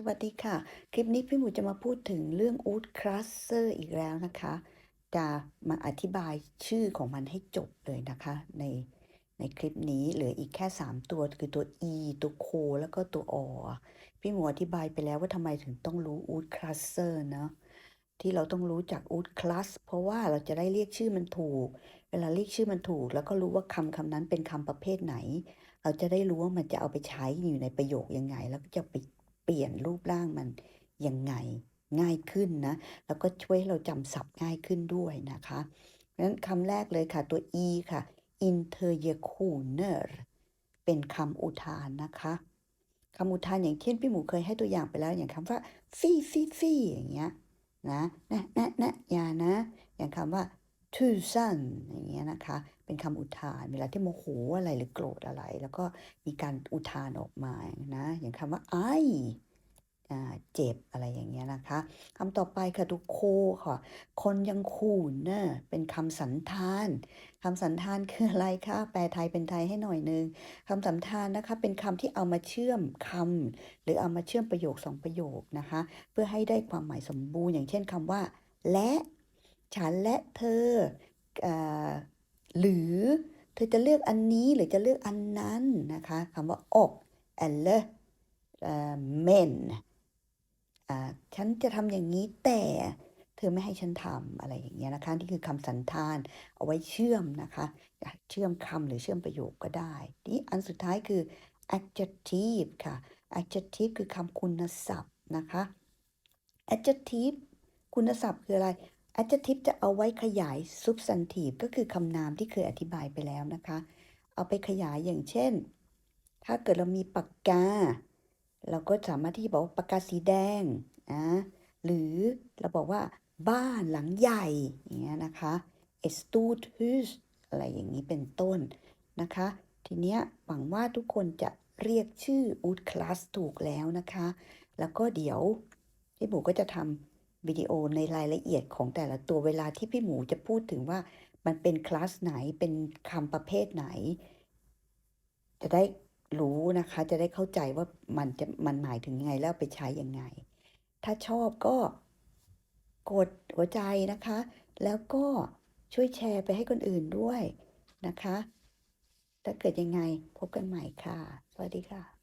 สวัสดีค่ะ คลิปนี้พี่หมูจะมาพูดถึงเรื่อง Wood Cluster อีกแล้วนะคะ จะมาอธิบายชื่อของมันให้จบเลยนะคะ ในในคลิปนี้เหลืออีกแค่ 3 ตัวคือตัว E ตัว C แล้วก็ตัว O พี่หมูอธิบายไปแล้วว่าทำไมถึงต้องรู้ Wood Cluster เนาะที่เราต้องรู้จัก Wood Class เพราะว่าเราจะได้เรียกชื่อมันถูก เวลาเรียกชื่อมันถูก แล้วก็รู้ว่าคำคำนั้นเป็นคำประเภทไหน เราจะได้รู้ว่ามันจะเอาไปใช้อยู่ในประโยคยังไง แล้วก็จะไป ปลี่ยนรูปร่างมันยังไงง่ายขึ้นนะ แล้วก็ช่วยให้เราจำศัพท์ง่ายขึ้นด้วยนะคะเพราะฉะนั้นคำแรกเลยค่ะตัว e ค่ะ interjecuner เป็นคำอุทานนะคะคำอุทานอย่างเช่นพี่หมูเคยให้ตัวอย่างไปแล้วอย่างคำว่าฟี่ฟี่ฟี่อย่างเงี้ยนะนะนะนะอย่านะ อย่างคำว่า tusan อย่างเงี้ยนะคะ เป็นคำอุทาน เวลาที่โมโหอะไรหรือโกรธอะไร แล้วก็มีการอุทานออกมานะ อย่างคำว่าไออ่าเจ็บอะไรอย่างเงี้ยนะคะคำต่อไปค่ะทุกโคค่ะ คนยังคูนเนะเป็นคำสันธานคำสันธานคืออะไรคะแปลไทยเป็นไทยให้หน่อยนึงคำสันธานนะคะ เป็นคำที่เอามาเชื่อมคำหรือเอามาเชื่อมประโยคสองประโยคนะคะ เพื่อให้ได้ความหมายสมบูรณ์อย่างเช่นคำว่า และ ฉันและเธออหรือเธอจะเลือกอันนี้หรือจะเลือกอันนั้นนะคะคำว่าอก eller เอ่อ men อ่าฉันจะทำอย่างนี้แต่เธอไม่ให้ฉันทำอะไรอย่างเงี้ยนะคะนี่คือคำสันธานเอาไว้เชื่อมนะคะเชื่อมคำหรือเชื่อมประโยคก็ได้นี่อันสุดท้ายคือ adjective ค่ะ adjective คือคำคุณศัพท์นะคะ adjective คุณศัพท์คืออะไร adjective จะเอาไว้ขยาย substantive ก็คือคำนามที่เคยอธิบายไปแล้วนะคะ เอาไปขยายอย่างเช่น ถ้าเกิดเรามีปากกา เราก็สามารถที่จะบอกว่าปากกาสีแดงนะหรือเราบอกว่าบ้านหลังใหญ่อย่างเงี้ยนะคะ a stort hus อะไรอย่างนี้เป็นต้นนะคะ ทีเนี้ยหวังว่าทุกคนจะเรียกชื่อ Wood Class ถูกแล้วนะคะ แล้วก็เดี๋ยวพี่หมูก็จะทำ วิดีโอในรายละเอียดของแต่ละตัวเวลาที่พี่หมูจะพูดถึงว่ามันเป็นคลาสไหนเป็นคำประเภทไหน จะได้รู้นะคะ จะได้เข้าใจว่ามันจะมันหมายถึงยังไงแล้วไปใช้ยังไง ถ้าชอบก็กดหัวใจนะคะ แล้วก็ช่วยแชร์ไปให้คนอื่นด้วยนะคะ ถ้าเกิดยังไงพบกันใหม่ค่ะ สวัสดีค่ะ